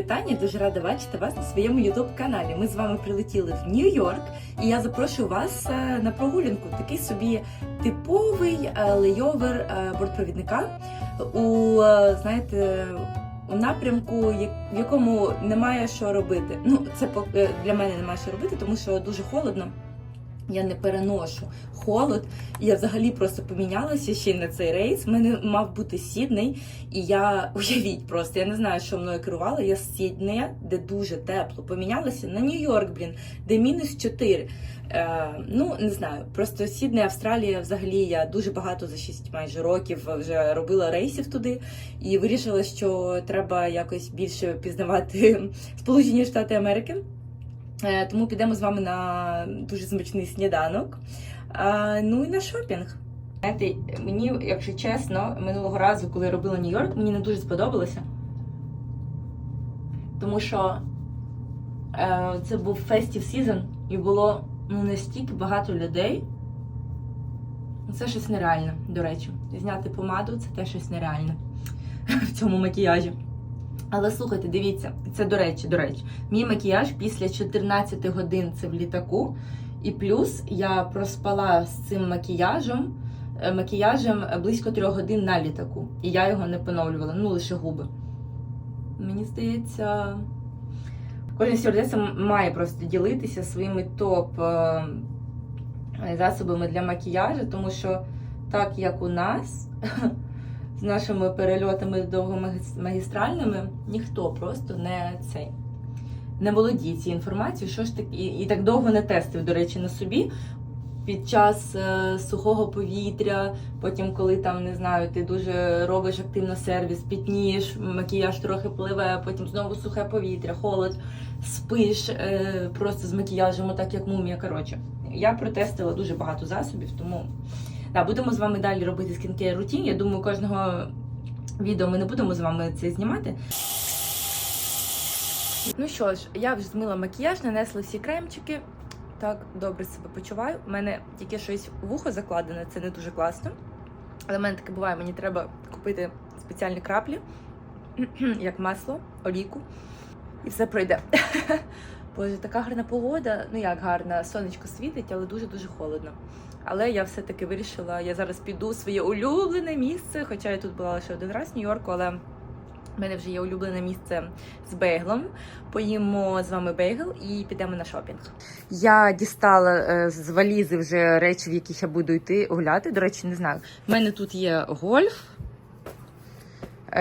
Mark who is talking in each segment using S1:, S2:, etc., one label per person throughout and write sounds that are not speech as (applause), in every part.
S1: вами Таня. Дуже рада бачити вас на своєму ютуб-каналі. Ми з вами прилетіли в Нью-Йорк, і я запрошую вас е, на прогулянку. Такий собі типовий е, лейовер е, бортпровідника у знаєте. У напрямку, в якому немає що робити. Ну, це для мене немає що робити, тому що дуже холодно. Я не переношу холод. Я взагалі просто помінялася ще на цей рейс. Мене мав бути Сідней, і я (laughs) уявіть просто, я не знаю, що мною керувала. Я з де дуже тепло, помінялася на Нью-Йорк, блін, де мінус 4. Е, ну, не знаю. Просто Сідней, Австралія, взагалі я дуже багато за 6 майже років вже робила рейсів туди і вирішила, що треба якось більше пізнавати (laughs) Сполучені Штати Америки. Е, Тому підемо з вами на дуже смачний сніданок. Ну і на шопінг. Знаєте, мені, якщо чесно, минулого разу, коли я робила Нью-Йорк, мені не дуже сподобалося. Тому що е, це був фестів сезон і було ну, настільки багато людей. Це щось нереальне, до речі. Зняти помаду це теж щось нереальне (laughs) в цьому макіяжі. Але слухайте, дивіться, це до речі, до речі, мій макіяж після 14 годин це в літаку. І плюс я проспала з цим макіяжем, е, макіяжем близько трьох годин на літаку. І я його не поновлювала, ну лише губи. Мені здається, кожен стюардеса має просто ділитися своїми топ е, для макіяжу, тому що так як у нас. (laughs) З нашими перельотами довгомагістральними ніхто просто не цей не володіє цією інформацією, що ж таке, і, і так довго не тестив, до речі, на собі. Під час е, сухого повітря, потім, коли там не знаю, ти дуже робиш активно сервіс, пітнієш, макіяж трохи пливе, потім знову сухе повітря, холод, спиш е, просто з макіяжем, так як мумія. Коротше, я протестила дуже багато засобів, тому да, будемо з вами далі робити скінкер рутін. Я думаю, кожного відео ми не будемо з вами це знімати. Ну що ж, я вже змила макіяж, нанесла всі кремчики. Так, добре себе почуваю. У мене тільки щось вухо закладене, це не дуже класно. Але в мене таке буває, мені треба купити спеціальні краплі, (clears throat) як масло, олійку, і все пройде. (laughs) Боже, така гарна погода. Ну як гарна, сонечко світить, але дуже-дуже холодно. Але я все-таки вирішила, я зараз піду в своє улюблене місце, хоча я тут була лише один раз в Нью-Йорку, але в мене вже є улюблене місце з бейглом. Поїмо з вами бейгл і підемо на шопінг. Я дістала е, з валізи вже речі, в яких я буду йти гуляти. До речі, не знаю. У мене тут є гольф,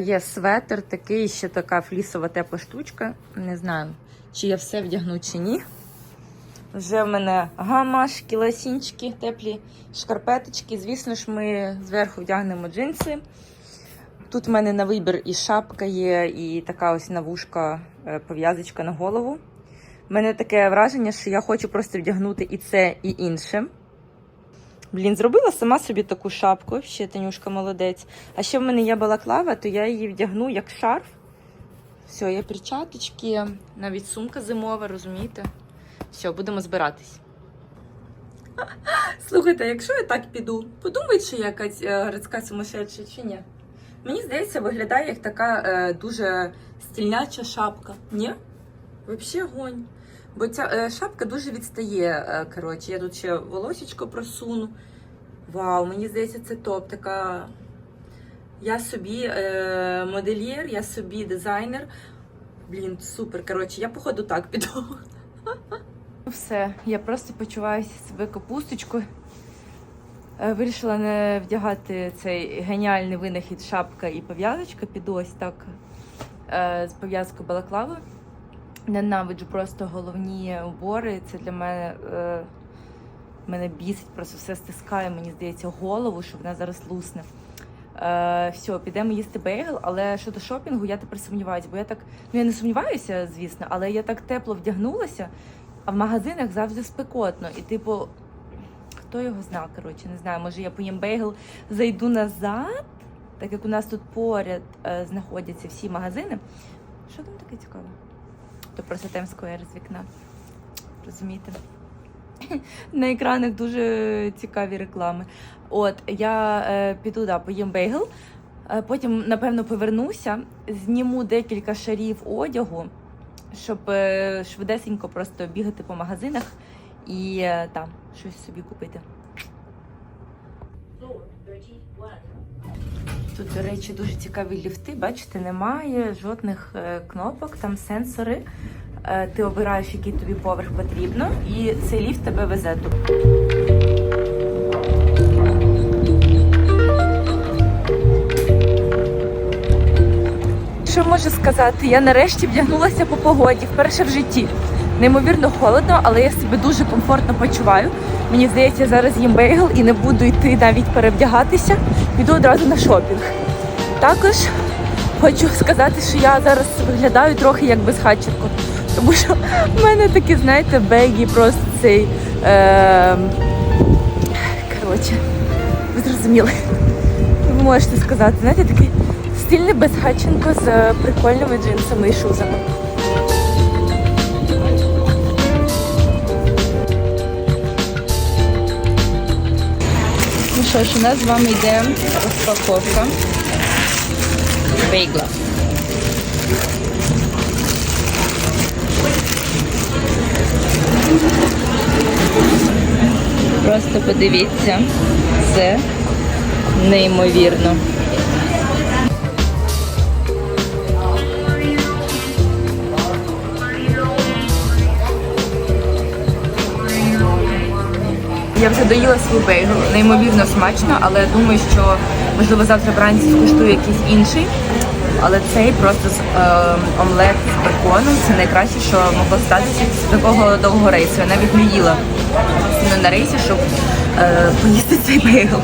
S1: є светр, такий ще така флісова тепла штучка. Не знаю, чи я все вдягну, чи ні. Вже в мене гамашки, ласінчики, теплі шкарпеточки. Звісно ж, ми зверху вдягнемо джинси. Тут в мене на вибір і шапка є, і така ось навушка, е, пов'язочка на голову. У мене таке враження, що я хочу просто вдягнути і це, і інше. Блін, зробила сама собі таку шапку, ще Танюшка молодець. А ще в мене є балаклава, то я її вдягну як шарф. Все, є перчаточки, навіть сумка зимова, розумієте? Все, будемо збиратись. (laughs) Слухайте, якщо я так піду, подумайте, що я якась е, городська сумасшедша чи ні? Мені здається, виглядає як така е, дуже стільняча шапка. Ні? Взагалі гонь. Бо ця е, шапка дуже відстає. Е, коротше, я тут ще волосечко просуну. Вау, мені здається, це топ. Така. Я собі е, модельєр, я собі дизайнер. Блін, супер. Коротше, я походу так піду. Все, я просто почуваюся себе капусточкою. Вирішила не вдягати цей геніальний винахід шапка і пов'язочка. Піду ось так з пов'язкою балаклави. Ненавиджу просто головні убори. Це для мене е, мене бісить, просто все стискає, мені здається, голову, що вона зараз лусне. Е, все, підемо їсти бейгл, але щодо шопінгу я тепер сумніваюся, бо я так. Ну я не сумніваюся, звісно, але я так тепло вдягнулася, а в магазинах завжди спекотно. І, типу, хто його знав, коротше, не знаю, може я поїм бейгл, зайду назад, так як у нас тут поряд е, знаходяться всі магазини. Що там таке цікаве? То просто Times Square з вікна. Розумієте? (laughs) На екранах дуже цікаві реклами. От, я е, піду, да, поїм бейгл. Е, Потім, напевно, повернуся, зніму декілька шарів одягу, щоб е, швидесенько просто бігати по магазинах і е, там щось собі купити. Тут, до речі, дуже цікаві ліфти. Бачите, немає жодних е, кнопок, там сенсори. Е, Ти обираєш, який тобі поверх потрібно, і цей ліфт тебе везе тут. Що можу сказати? Я нарешті вдягнулася по погоді вперше в житті. Неймовірно холодно, але я себе дуже комфортно почуваю. Мені здається, зараз їм бейгл і не буду йти навіть перевдягатися. Йду одразу на шопінг. Також хочу сказати, що я зараз виглядаю трохи як безхатченко. Тому що в мене такі, знаєте, бегі, просто цей. Е- коротше, ви зрозуміли. Ви можете сказати, знаєте, такий стильний безхатченко з прикольними джинсами і шузами. Що ж, у нас з вами йде розпаковка бейгла. Просто подивіться, це неймовірно. Я вже доїла свій бейгл, неймовірно смачно, але думаю, що можливо завтра вранці скуштую якийсь інший. Але цей просто з е, омлет з беконом це найкраще, що могло статися з такого довгого рейсу. Я навіть не їла сильно на рейсі, щоб е, поїсти цей бейгл.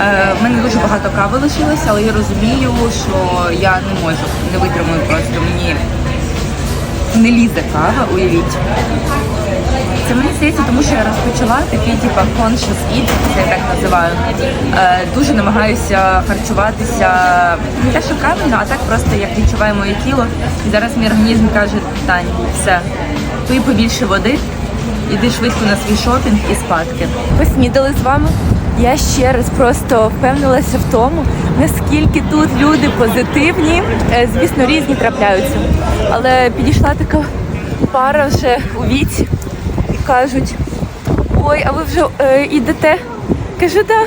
S1: Е, в мене дуже багато кави лишилося, але я розумію, що я не можу, не витримую просто мені не лізе кава, уявіть. Це мені здається, тому що я розпочала такий типу conscious eating, це я так називаю. Е, дуже намагаюся харчуватися не те, що правильно, а так просто як відчуває моє тіло. І зараз мій організм каже, Тань, все, пий побільше води, іди швидко на свій шопінг і спадки. Поснідали з вами. Я ще раз просто впевнилася в тому, наскільки тут люди позитивні. Е, Звісно, різні трапляються. Але підійшла така пара вже у віці кажуть: ой, а ви вже е, йдете? Кажу, да.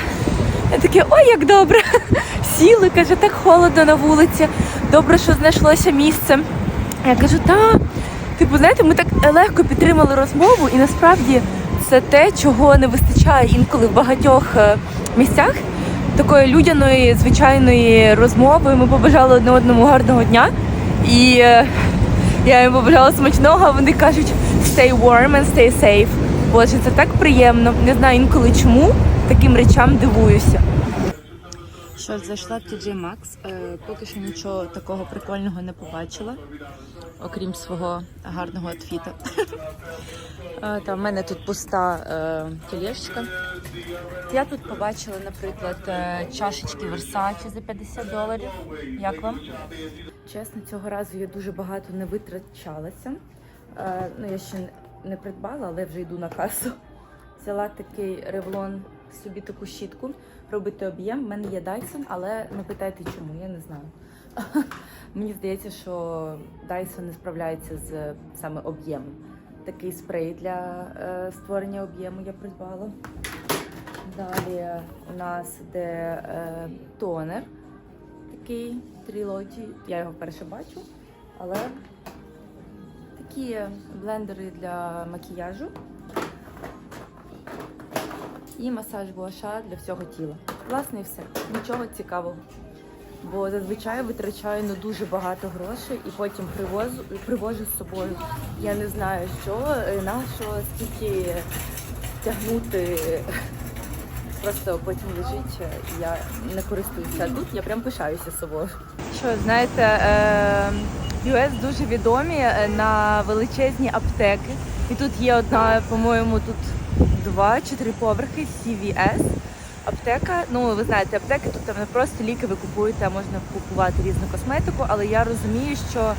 S1: Я таке, ой, як добре. (laughs) Сіли, каже, так холодно на вулиці. Добре, що знайшлося місце. Я кажу, так. Типу, знаєте, ми так легко підтримали розмову, і насправді це те, чого не вистачає інколи в багатьох е, місцях. Такої людяної, звичайної розмови. Ми побажали одне одному гарного дня. І е, я їм побажала смачного, а вони кажуть stay warm and stay safe. Боже, це так приємно. Не знаю інколи чому таким речам дивуюся. Що ж, зайшла в TJ Maxx. Е, поки що нічого такого прикольного не побачила, окрім свого гарного отфіта. (laughs) Е, Та в мене тут пуста е. Я тут побачила, наприклад, е, чашечки Versace за 50 доларів. Як вам? Чесно, цього разу я дуже багато не витрачалася. Е, ну, я ще не- придбала, але вже йду на касу. Взяла такий ревлон собі таку щітку, робити об'єм. У мене є Dyson, але не питайте чому, я не знаю. (laughs) Мені здається, що Dyson не справляється з саме об'ємом. Такий спрей для е, створення об'єму я придбала. Далі у нас йде е, тонер, такий трілоті. Я його вперше бачу, але такі блендери для макіяжу і масаж гуаша для всього тіла. Власне, і все. Нічого цікавого. Бо зазвичай витрачаю на дуже багато грошей і потім привозу, привожу з собою. Я не знаю, що, е, на що, скільки тягнути. Просто потім лежить, е, я не користуюся. Тут я прям пишаюся собою. Що, знаєте, е, US дуже відомі е, на величезні аптеки. І тут є одна, по-моєму, тут два чи три поверхи CVS. Аптека, ну ви знаєте, аптеки тут там не просто ліки ви купуєте, а можна купувати різну косметику, але я розумію, що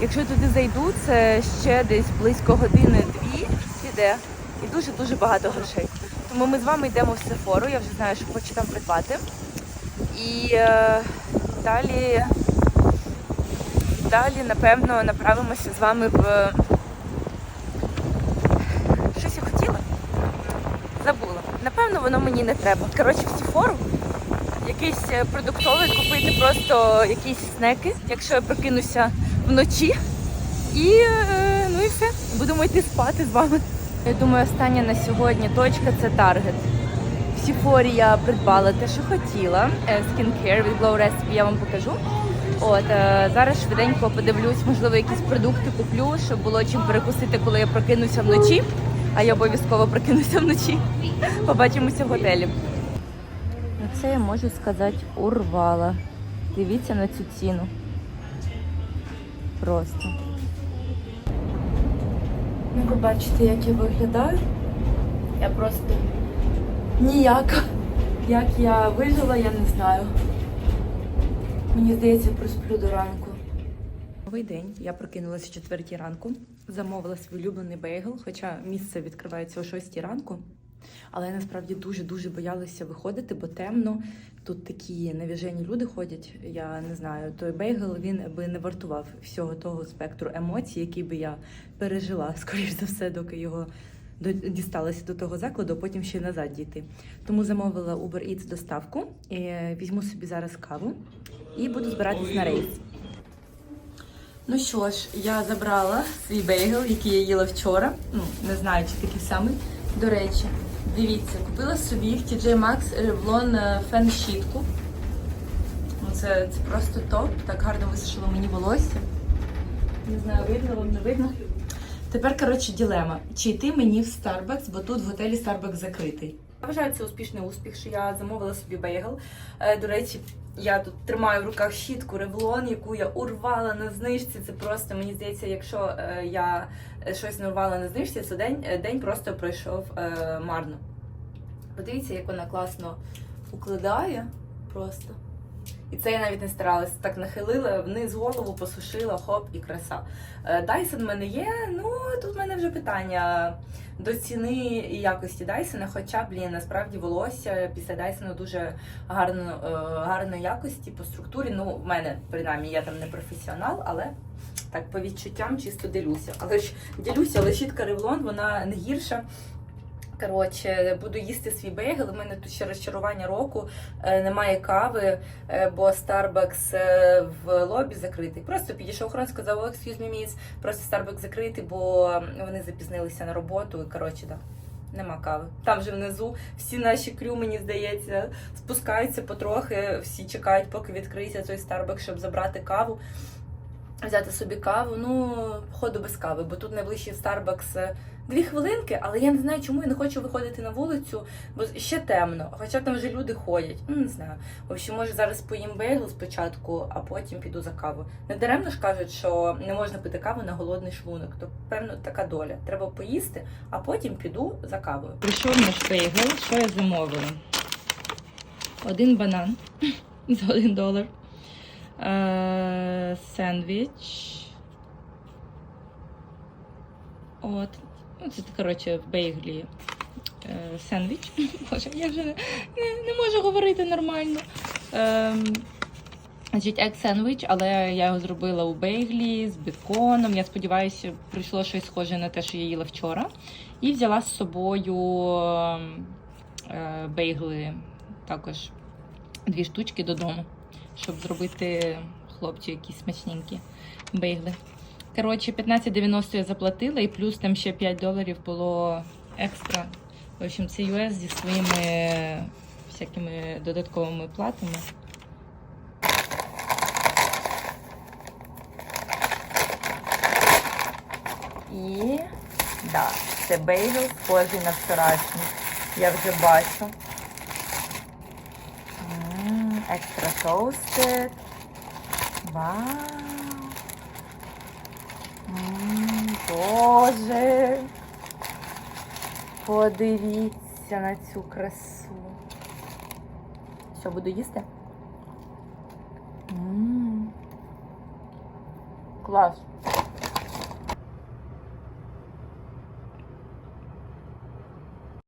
S1: якщо туди зайду, це ще десь близько години-дві піде і дуже-дуже багато грошей. Тому ми з вами йдемо в Сефору, я вже знаю, що хочу там придбати. І е, далі, далі, напевно, направимося з вами в. Щось я хотіла? Забула. Напевно, воно мені не треба. Коротше, в Сіфору якийсь е, продуктовий купити просто якісь снеки, якщо я прокинуся вночі. І е, ну і все. Будемо йти спати з вами. Я думаю, остання на сьогодні точка це Target. В Сіфорі я придбала те, що хотіла. Е, Skincare від Glow Recipe я вам покажу. От е, зараз швиденько подивлюсь, можливо, якісь продукти куплю, щоб було чим перекусити, коли я прокинуся вночі. А я обов'язково прокинуся вночі. (laughs) Побачимося в готелі. Це я можу сказати урвала. Дивіться на цю ціну. Просто. Ну, ви бачите, як я виглядаю. Я просто ніяка. Як я вижила, я не знаю. Мені здається, просплю до ранку. Новий день. Я прокинулася о 4 ранку, замовила свій улюблений бейгл, хоча місце відкривається о 6 ранку. Але я насправді дуже-дуже боялася виходити, бо темно. Тут такі навіжені люди ходять. Я не знаю, той бейгл він би не вартував всього того спектру емоцій, який би я пережила, (laughs) скоріш за все, доки його дісталася до того закладу, а потім ще назад дійти. Тому замовила Uber Eats доставку. Візьму собі зараз каву і буду збиратись на рейс. Ну що ж, я забрала свій бейгл, який я їла вчора. Ну, не знаю, чи такий самий. До речі, дивіться, купила собі в TJ Maxx Revlon фен щітку. Ну, це, це просто топ. Так гарно висушило мені волосся. Не знаю, видно вам не видно. Тепер, коротше, ділема. Чи йти мені в Starbucks, бо тут в готелі Starbucks закритий. Вважаю це успішний успіх, що я замовила собі бейгл. Е, До речі, я тут тримаю в руках щітку ревлон, яку я урвала на знижці. Це просто мені здається, якщо е, я щось не урвала на знижці, то день, е, день просто пройшов марно. Подивіться, як вона класно укладає просто. І це я навіть не старалася. Так нахилила, вниз голову посушила, хоп, і краса. Е, Dyson в мене є. Ну тут в мене вже питання до ціни і якості Дайсона. Хоча, блін, насправді волосся після Дайсона дуже гарно, е, гарної якості по структурі. Ну, в мене принаймні я там не професіонал, але так по відчуттям чисто ділюся. Але ж ділюся, але щітка Revlon, вона не гірша. Коротше, буду їсти свій бейгл. У мене тут ще розчарування року. Е, немає кави, е, бо Starbucks е, в лобі закритий. Просто підійшов охорон, сказав, excuse me, miss, просто Starbucks закритий, бо вони запізнилися на роботу. І коротше, да. Нема кави. Там же внизу всі наші крю, мені здається, спускаються потрохи, всі чекають, поки відкриється той Starbucks, щоб забрати каву. Взяти собі каву, ну, походу без кави, бо тут найближчий Starbucks е, дві хвилинки, але я не знаю, чому я не хочу виходити на вулицю, бо ще темно, хоча там вже люди ходять. Ну, не знаю. В общем, може зараз поїм бейгл спочатку, а потім піду за каву. Не даремно ж кажуть, що не можна пити каву на голодний шлунок. То певно така доля. Треба поїсти, а потім піду за кавою. Прийшов наш бейгл, що я замовила? Один банан (laughs) за один долар. Е, Сендвіч. От. Ну, це, коротше, в бейглі е. (laughs) Боже, я вже не, не, можу говорити нормально. Ем, Значить, ек сендвіч, але я його зробила у бейглі з беконом. Я сподіваюся, прийшло щось схоже на те, що я їла вчора. І взяла з собою ем, е, бейгли також дві штучки додому, щоб зробити хлопцю якісь смачненькі бейгли. Коротше, 15,90 я заплатила, і плюс там ще 5 доларів було екстра. В общем, це US зі своїми всякими додатковими платами. І да, це бейгл схожий на вчорашній. Я вже бачу. М, toasted. Вау. Боже. Подивіться на цю красу. Що буду їсти? М. Клас.